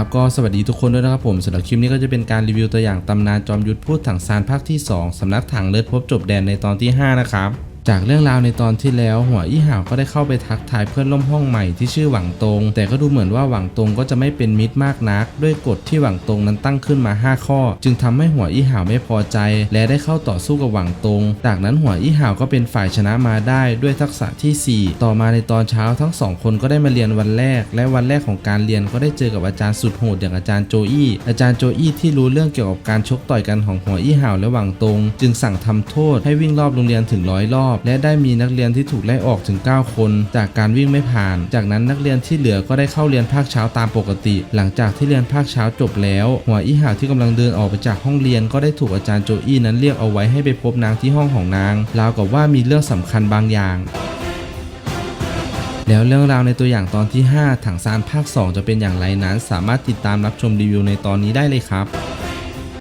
ครับก็สวัสดีทุกคนด้วยนะครับผมสำหรับคลิปนี้ก็จะเป็นการรีวิวตัวอย่างตำนานจอมยุทธพูดถังซานภาคที่ 2สำนักถังเลิศพบจบแดนในตอนที่ 5 นะครับ จากเรื่องราวในตอนที่แล้ว หัวอี้ห่าวก็ได้เข้าไปทักทายเพื่อนร่วมห้องใหม่ที่ชื่อหวังตง แต่ก็ดูเหมือนว่าหวังตงก็จะไม่เป็นมิตรมากนัก ด้วยกฎที่หวังตงนั้นตั้งขึ้นมา 5 ข้อ จึงทำให้หัวอี้ห่าวไม่พอใจ และได้เข้าต่อสู้กับหวังตง จากนั้นหัวอี้ห่าวก็เป็นฝ่ายชนะมาได้ด้วยทักษะทีสี่ 4 ต่อมาในตอนเช้าทั้งสองคนก็ได้มาเรียนวันแรก และวันแรกของการเรียนก็ได้เจอกับอาจารย์สุดโหดอย่างอาจารย์โจอี้อาจารย์โจอี้ที่รู้เรื่องเกี่ยวกับการชกต่อยกันของหัวอี้ห่าวและหวังตง จึงสั่งทำโทษให้วิ่งรอบโรงเรียนถึงร้อยรอบและได้มีนักเรียนที่ถูกไล่ออกถึง 9 คน จากการวิ่งไม่ผ่าน จากนั้นนักเรียนที่เหลือก็ได้เข้าเรียนภาคเช้าตามปกติ หลังจากที่เรียนภาคเช้าจบแล้ว หัวอี้ห่าวที่กำลังเดินออกไปจากห้องเรียนก็ได้ถูกอาจารย์โจอี้นั้นเรียกเอาไว้ให้ไปพบนางที่ห้องของนางราวกับว่ามีเรื่องสำคัญบางอย่างแล้วเรื่องราวในตัวอย่างตอนที่ 5 ถังซานภาค 2 จะเป็นอย่างไรนั้น สามารถติดตามรับชมรีวิวในตอนนี้ได้เลยครับ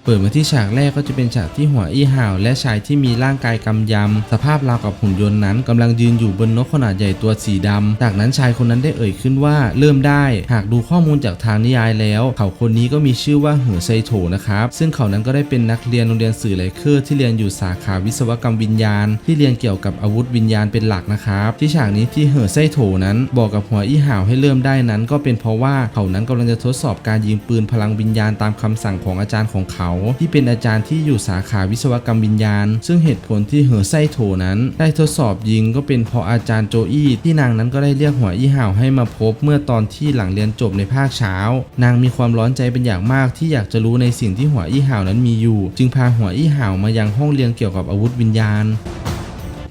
เปิดมาที่ฉากแรกก็จะเป็นฉากที่หัวอี้ห่าว และชายที่มีร่างกายกำยำ สภาพราวกับหุ่นยนต์นั้นกำลังยืนอยู่บนนกขนาดใหญ่ตัวสีดำจากนั้นชายคนนั้นได้เอ่ยขึ้นว่าเริ่มได้ หากดูข้อมูลจากทางนิยายแล้ว เขาคนนี้ก็มีชื่อว่าเหอไซโถนะครับ ซึ่งเขานั้นก็ได้เป็นนักเรียนโรงเรียนสื่อไลเคอร์ที่เรียนอยู่สาขาวิศวกรรมวิญญาณ ที่เรียนเกี่ยวกับอาวุธวิญญาณเป็นหลักนะครับ ที่ฉากนี้ที่เหอไซโถนั้น บอกกับหัวอี้ห่าวให้เริ่มได้นั้น ก็เป็นเพราะว่าเขานั้นกำลังจะทดสอบการยิงปืนพลังวิญญาณตามคำสั่งของอาจารย์ของเขาที่เป็นอาจารย์ที่อยู่สาขาวิศวกรรมวิญญาณ ซึ่งเหตุผลที่เหอไส้โถนั้น ได้ทดสอบยิงก็เป็นเพราะอาจารย์โจอี้ที่นางนั้นก็ได้เรียกหัวอี้ห่าวให้มาพบเมื่อตอนที่หลังเรียนจบในภาคเช้า นางมีความร้อนใจเป็นอย่างมากที่อยากจะรู้ในสิ่งที่หัวอี้ห่าวนั้นมีอยู่ จึงพาหัวอี้ห่าวมายังห้องเรียนเกี่ยวกับอาวุธวิญญาณ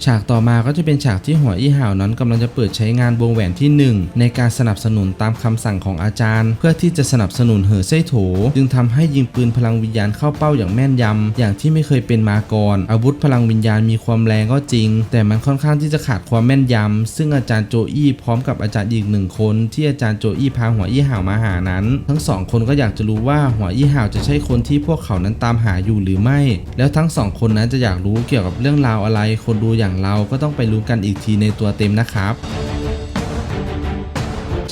ฉากต่อมาก็จะเป็นฉากที่หัวอี้ห่าวนั้นกำลังจะเปิดใช้งานวงแหวนที่ 1 ในการสนับสนุนตามคำสั่งของอาจารย์ เพื่อที่จะสนับสนุนเหอไส้โถ จึงทำให้ยิงปืนพลังวิญญาณเข้าเป้าอย่างแม่นยำอย่างที่ไม่เคยเป็นมาก่อน อาวุธพลังวิญญาณมีความแรงก็จริง แต่มันค่อนข้างที่จะขาดความแม่นยำซึ่งอาจารย์โจอี้พร้อมกับอาจารย์อีกหนึ่งคน ที่อาจารย์โจอี้พาหัวอี้ห่าวมาหานั้น ทั้งสองคนก็อยากจะรู้ว่าหัวอี้ห่าวจะใช่คนที่พวกเขานั้นตามหาอยู่หรือไม่ แล้วทั้งสองคนนั้นจะอยากรู้เกี่ยวกับเรื่องราวอะไร คนดูอย่างเราก็ต้องไปรู้กันอีกทีในตัวเต็มนะครับ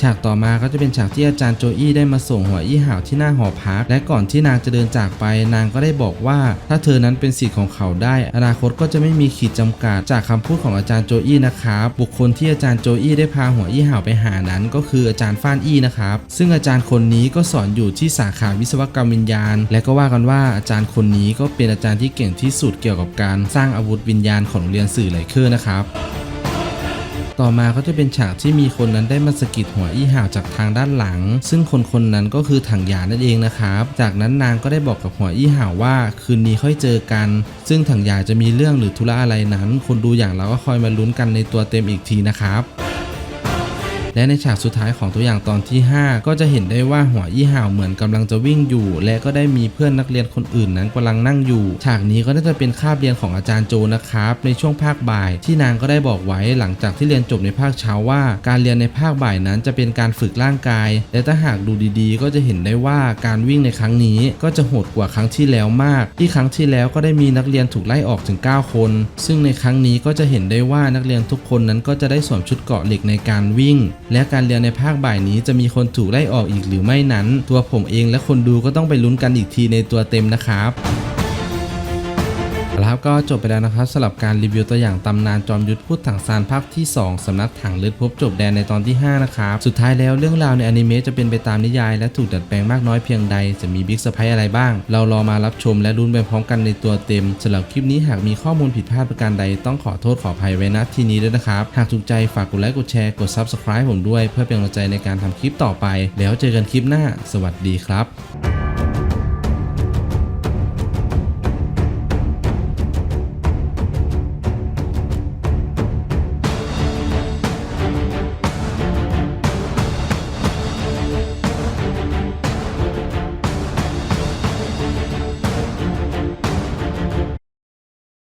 ฉากต่อมาก็จะเป็นฉากที่อาจารย์โจอี้ได้มาส่งหัวอี้หาวที่หน้าหอพัก และก่อนที่นางจะเดินจากไป นางก็ได้บอกว่า ถ้าเธอนั้นเป็นสิทธิ์ของเขาได้ อนาคตก็จะไม่มีขีดจำกัด จากคำพูดของอาจารย์โจอี้นะครับบุคคลที่อาจารย์โจอี้ได้พาหัวอี้หาวไปหานั้น ก็คืออาจารย์ฟ้านอี้นะครับซึ่งอาจารย์คนนี้ก็สอนอยู่ที่สาขาวิศวกรรมวิญญาณ และก็ว่ากันว่าอาจารย์คนนี้ก็เป็นอาจารย์ที่เก่งที่สุดเกี่ยวกับการสร้างอาวุธวิญญาณของโรงเรียนสื่อไหลเคอร์นะครับ ต่อมาก็จะเป็นฉากที่มีคนนั้นได้มาสะกิดหัวอี้ห่าวจากทางด้านหลัง ซึ่งคนคนนั้นก็คือถังหยานั่นเองนะครับ จากนั้นนางก็ได้บอกกับหัวอี้ห่าวว่าคืนนี้ค่อยเจอกัน ซึ่งถังหยาจะมีเรื่องหรือธุระอะไรนั้น คนดูอย่างเราก็คอยมาลุ้นกันในตัวเต็มอีกทีนะครับ และในฉากสุดท้ายของตัวอย่างตอนที่ 5 ก็จะเห็นได้ว่าหัวอี้ห่าวเหมือนกำลังจะวิ่งอยู่ และก็ได้มีเพื่อนนักเรียนคนอื่นนั้นกำลังนั่งอยู่ ฉากนี้ก็น่าจะเป็นคาบเรียนของอาจารย์โจนะครับ ในช่วงภาคบ่าย ที่นางก็ได้บอกไว้หลังจากที่เรียนจบในภาคเช้าว่า การเรียนในภาคบ่ายนั้นจะเป็นการฝึกร่างกาย และถ้าหากดูดีๆ ก็จะเห็นได้ว่าการวิ่งในครั้งนี้ก็จะโหดกว่าครั้งที่แล้วมาก ที่ครั้งที่แล้วก็ได้มีนักเรียนถูกไล่ออกถึง 9 คน ซึ่งในครั้งนี้ก็จะเห็นได้ว่านักเรียนทุกคนนั้นก็จะได้สวมชุดเกาะเหล็กในการวิ่งและการเรียนในภาคบ่ายนี้จะมีคนถูกไล่ออกอีกหรือไม่นั้น ตัวผมเองและคนดูก็ต้องไปลุ้นกันอีกทีในตัวเต็มนะครับ แล้วก็จบไปแล้วนะครับสำหรับการรีวิวตัวอย่างตำนานจอมยุทธพูดถังซานภาคที่ 2 สำนักถังเลือดพบจบแดนในตอนที่ 5 นะครับ สุดท้ายแล้วเรื่องราวในอนิเมะจะเป็นไปตามนิยาย และถูกดัดแปลงมากน้อยเพียงใด จะมีบิ๊กเซอร์ไพรส์อะไรบ้าง เรารอมารับชมและลุ้นไปพร้อมกันในตัวเต็มสำหรับคลิปนี้หากมีข้อมูลผิดพลาดประการใดต้องขอโทษขออภัยไว้ณที่นี้ด้วยนะครับ หากถูกใจฝากกดไลค์กดแชร์กด Subscribe ผมด้วย เพื่อเป็นกำลังใจในการทำคลิปต่อไป แล้วเจอกันคลิปหน้า สวัสดีครับ